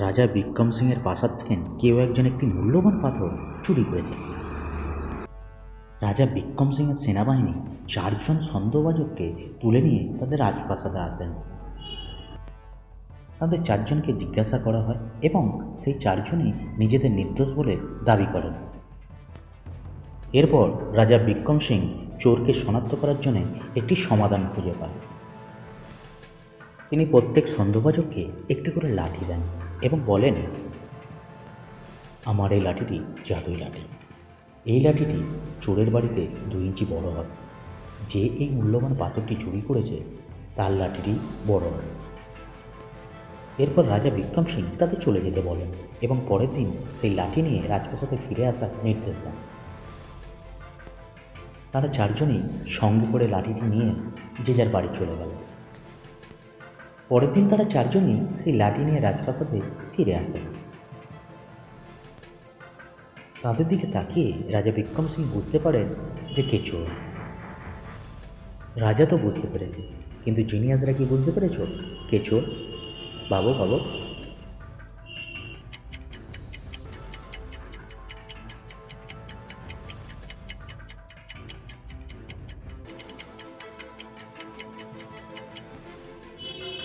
রাজা বিক্রম সিংয়ের প্রাসাদ থেকে কেউ একজন একটি মূল্যবান পাথর চুরি করেছে। রাজা বিক্রম সিংয়ের সেনাবাহিনী চারজন সন্দেহভাজককে তুলে নিয়ে তাদের রাজপ্রাসাদে আসেন। তাদের চারজনকে জিজ্ঞাসা করা হয় এবং সেই চারজনই নিজেদের নির্দোষ বলে দাবি করেন। এরপর রাজা বিক্রম সিং চোরকে শনাক্ত করার জন্য একটি সমাধান খুঁজে পায় তিনি প্রত্যেক সন্দেহভাজককে একটি করে লাঠি দেন। এবং বলেন, আমার এই লাঠিটি জাদুই লাঠি। এই লাঠিটি চোরের বাড়িতে দুই ইঞ্চি বড় হয়। যে এই মূল্যবান পাথরটি চুরি করেছে, তার লাঠিটি বড় হয় এরপর রাজা বিক্রম সিং তাকে চলে যেতে বলেন এবং পরের দিন সেই লাঠি নিয়ে রাজপ্রাসাদে ফিরে আসার নির্দেশ দেন। তারা চারজনই সঙ্গে করে লাঠিটি নিয়ে যে যার বাড়ি চলে গেল। পরের দিন তারা চারজনই সেই লাঠি নিয়ে রাজপ্রাসাদে ফিরে আসেন। তাদের দিকে তাকিয়ে রাজা বিক্রম সিং বুঝতে পারেন যে কে চোর রাজা তো বুঝতে পেরেছে, কিন্তু জিনিয়াসরা কি বুঝতে পেরেছ? কে চোর বাবু বাবু।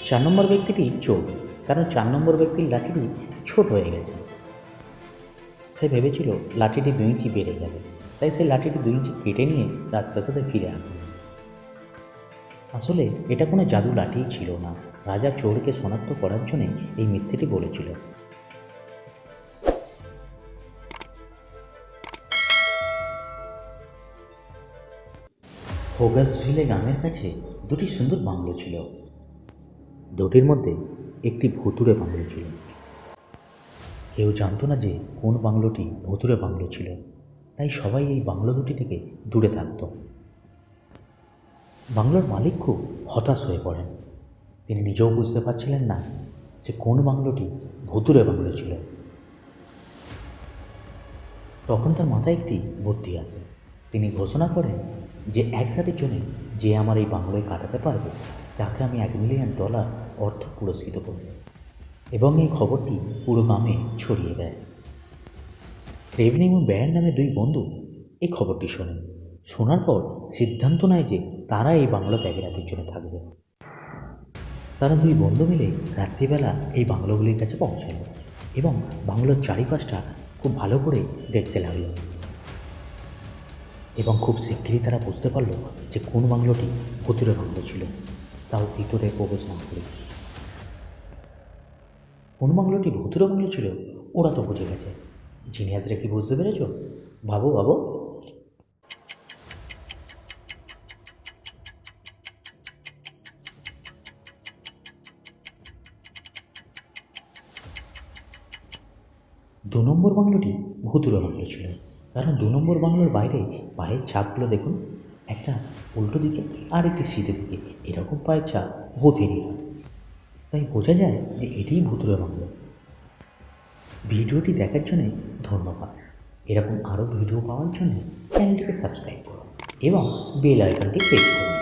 চার নম্বর ব্যক্তিটি চোর, কারণ চার নম্বর ব্যক্তির লাঠিটি ছোট হয়ে গেছে। সে ভেবেছিল লাঠিটি দুই ইঞ্চি বেড়ে যাবে তাই সে লাঠিটি দুই ইঞ্চি কেটে নিয়ে রাজপ্রাসাদে ফিরে আসে। আসলে এটা কোনো জাদু লাঠিই ছিল না। রাজা চোরকে শনাক্ত করার জন্য এই মিথ্যেটি বলেছিল। হোগাসভিলে গ্রামের কাছে দুটি সুন্দর বাংলো ছিল। দুটির মধ্যে একটি ভুতুরে বাংলো ছিল। কেউ জানতো না যে কোন বাংলোটি ভুতুরে বাংলো ছিল, তাই সবাই এই বাংলো দুটি থেকে দূরে থাকত। বাংলোর মালিক খুব হতাশ হয়ে পড়েন। তিনি নিজেও বুঝতে পারছিলেন না যে কোন বাংলোটি ভুতুরে বাংলো ছিল। তখন তার মাথায় একটি বুদ্ধি আসে। তিনি ঘোষণা করেন যে এক রাতের জন্য যে আমার এই বাংলোয় কাটাতে পারবে তাকে আমি এক মিলিয়ন ডলার অর্থ পুরস্কৃত করব এবং এই খবরটি পুরো গ্রামে ছড়িয়ে দেয়। ট্রেভলিং এবং ব্যায়ার নামে দুই বন্ধু এই খবরটি শোনে শোনার পর সিদ্ধান্ত নেয় যে তারা এই বাংলোতে এক রাতের জন্য থাকবে। তারা দুই বন্ধু মিলে রাত্রিবেলা এই বাংলোগুলির কাছে পৌঁছালো এবং বাংলোর চারিপাশটা খুব ভালো করে দেখতে লাগল। এবং খুব শীঘ্রই তারা বুঝতে পারল যে কোন বাংলোটি ভুতুরে বাংলো ছিল তাও ভিতরে প্রবেশ না করে। ভুতুরে বাংলো ছিল, ওরা তো বুঝে গেছে। জিনিয়াসরা কি বুঝতে পেরেছ? ভাবো ভাবো দু নম্বর বাংলোটি ভুতুরে বাংলো ছিল, কারণ দু নম্বর বাংলোর বাইরে পায়ের ছাপগুলো দেখুন একটা উল্টো দিকে, আর একটি সিধে দিকে। এরকম পায়ের ছাপ ভূতেরই হয়। তাই বোঝা যায় যে এটিই ভূতুরে বাংলো ভিডিওটি দেখার জন্য ধন্যবাদ। এরকম আরও ভিডিও পাওয়ার জন্য চ্যানেলটিকে সাবস্ক্রাইব করুন এবং বেল আইকনটি প্রেস করুন।